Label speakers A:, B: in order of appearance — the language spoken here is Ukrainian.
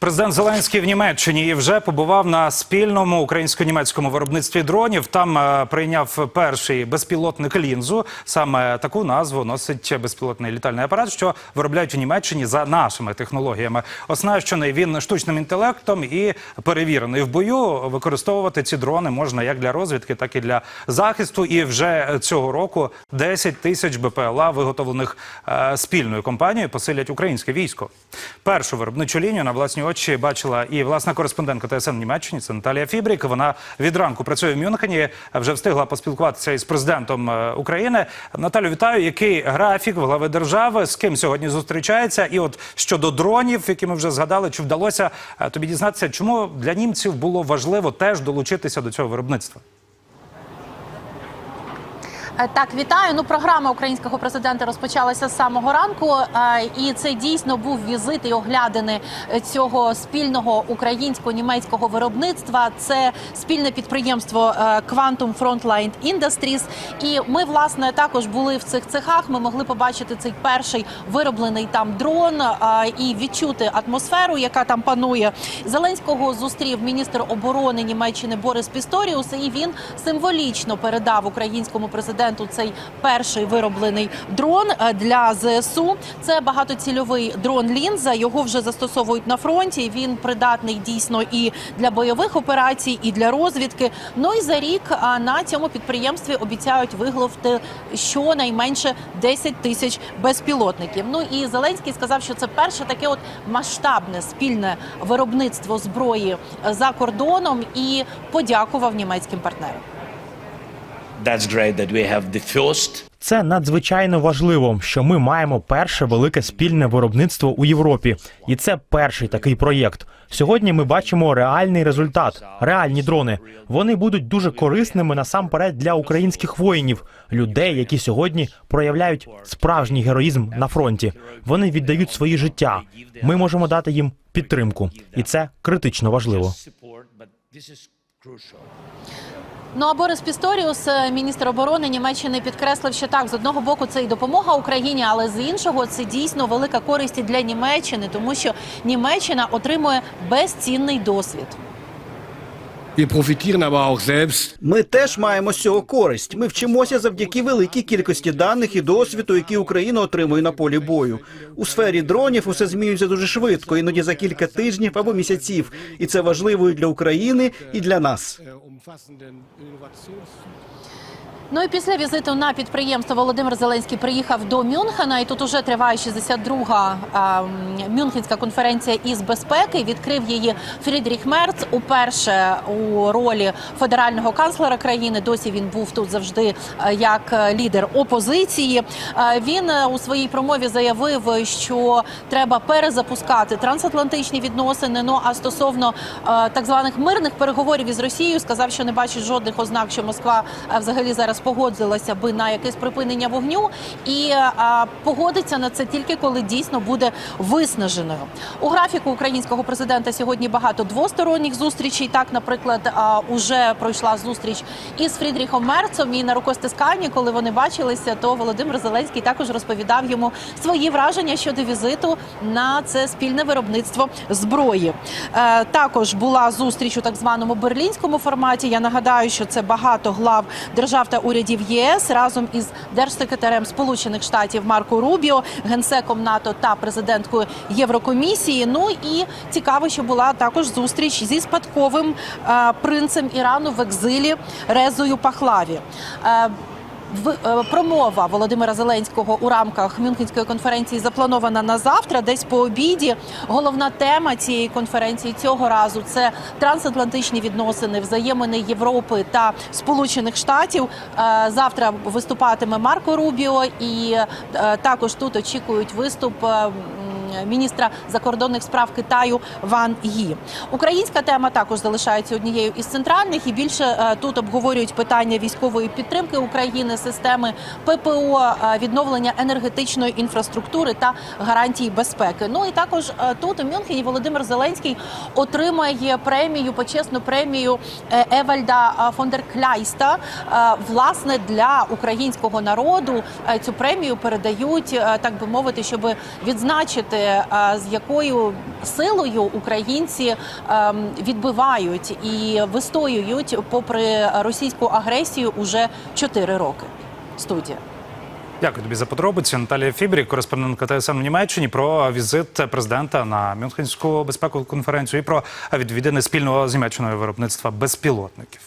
A: Президент Зеленський в Німеччині і вже побував на спільному українсько-німецькому виробництві дронів. Там е, прийняв перший безпілотник лінзу. Саме таку назву носить безпілотний літальний апарат, що виробляють у Німеччині за нашими технологіями. Оснащений він штучним інтелектом і перевірений в бою. Використовувати ці дрони можна як для розвідки, так і для захисту. І вже цього року 10 тисяч БПЛА, виготовлених е, спільною компанією, посилять українське військо. Першу виробничу лінію на власні очі бачила і власна кореспондентка ТСН Німеччини. Це Наталія Фібрік. Вона від ранку працює в Мюнхені. Вже встигла поспілкуватися із президентом е, України. Наталю, вітаю. Який графік глави держави? З ким сьогодні зустрічається? І от щодо дронів, які ми вже згадали, чи вдалося е, тобі дізнатися, чому для німців було важливо теж долучитися до цього виробництва?
B: Е, Так, вітаю. Ну, програма українського президента розпочалася з самого ранку, е, і це дійсно був візит і оглядини цього спільного українсько-німецького виробництва. Це спільне підприємство е, Quantum Frontline Industries. І ми, власне, також були в цих цехах. Ми могли побачити цей перший вироблений там дрон і відчути атмосферу, яка там панує. Зеленського зустрів міністр оборони Німеччини Борис Пісторіус, і він символічно передав українському президенту цей перший вироблений дрон е, для ЗСУ. Це багатоцільовий дрон лінза. Його вже застосовують на фронті. Він придатний дійсно і для бойових операцій, і для розвідки. Ну і за рік на цьому підприємстві обіцяють вигловти щонайменше 10 тисяч безпілотників. Ну і Зеленський сказав, що це перше таке от масштабне спільне виробництво зброї е, за кордоном і подякував німецьким партнерам.
C: That's great that we have the first
D: Це надзвичайно важливо, що ми маємо перше велике спільне виробництво у Європі, і це перший такий проєкт. Сьогодні ми бачимо реальний результат, реальні дрони. Вони будуть дуже корисними насамперед для українських воїнів, людей, які сьогодні проявляють справжній героїзм на фронті. Вони віддають свої життя. Ми можемо дати їм підтримку, і це критично важливо.
B: Ну а Борис Пісторіус, е, міністр оборони Німеччини, підкреслив, що так з одного боку це і допомога Україні, але з іншого це дійсно велика користь для Німеччини, тому що Німеччина отримує безцінний досвід.
E: Selbst
F: Ми теж маємо з цього користь. Ми вчимося завдяки великій кількості даних і досвіду, які Україна отримує на полі бою. У сфері дронів усе змінюється дуже швидко, іноді за кілька тижнів або місяців. І це важливо і для України, і для нас.
B: Ну і після візиту на підприємство Володимир Зеленський приїхав до Мюнхена, і тут уже триває 62-га а, Мюнхенська конференція із безпеки. Відкрив її Фрідріх Мерц уперше у ролі федерального канцлера країни. Досі він був тут завжди е, як е, лідер опозиції. Е, Він у своїй промові заявив, що треба перезапускати трансатлантичні відносини. Ну а стосовно так званих мирних переговорів із Росією, сказав, що не бачить жодних ознак, що Москва взагалі зараз погодилася би на якесь припинення вогню, і е, погодиться на це тільки коли дійсно буде виснаженою. У графіку українського президента сьогодні багато двосторонніх зустрічей. Так, наприклад, е, уже пройшла зустріч із Фрідріхом Мерцом і на рукостисканні, коли вони бачилися, то Володимир Зеленський також розповідав йому свої враження щодо візиту на це спільне виробництво зброї. Е, також була зустріч у так званому берлінському форматі. Я нагадаю, що це багато глав держав та урядів ЄС разом із держсекретарем Сполучених Штатів Марко Рубіо, генсеком НАТО та президенткою Єврокомісії. Ну і цікаво, що була також зустріч зі спадковим е, принцем Ірану в екзилі Резою Пахлаві. Е, Промова Володимира Зеленського у рамках Мюнхенської конференції запланована на завтра, десь по обіді. Головна тема цієї конференції цього разу це трансатлантичні відносини, взаємини Європи та Сполучених Штатів. Е, Завтра виступатиме Марко Рубіо, і е, також тут очікують виступ. Е, міністра закордонних справ Китаю Ван Ї. Українська тема також залишається однією із центральних і більше е, тут обговорюють питання військової підтримки України, системи ППО, е, відновлення енергетичної інфраструктури та гарантій безпеки. Ну і також тут у Мюнхені Володимир Зеленський отримає премію, почесну премію Евальда фон дер Кляйста. Е, Власне для українського народу цю премію передають, так би мовити, щоб відзначити з якою силою українці ем, відбивають і вистоюють попри російську агресію уже 4 роки. Студія.
A: Дякую тобі за подробиці. Наталія Фібрі, кореспондентка ТСН в Німеччині, про візит президента на Мюнхенську безпекову конференцію і про відвідини спільного з Німеччиною виробництва безпілотників.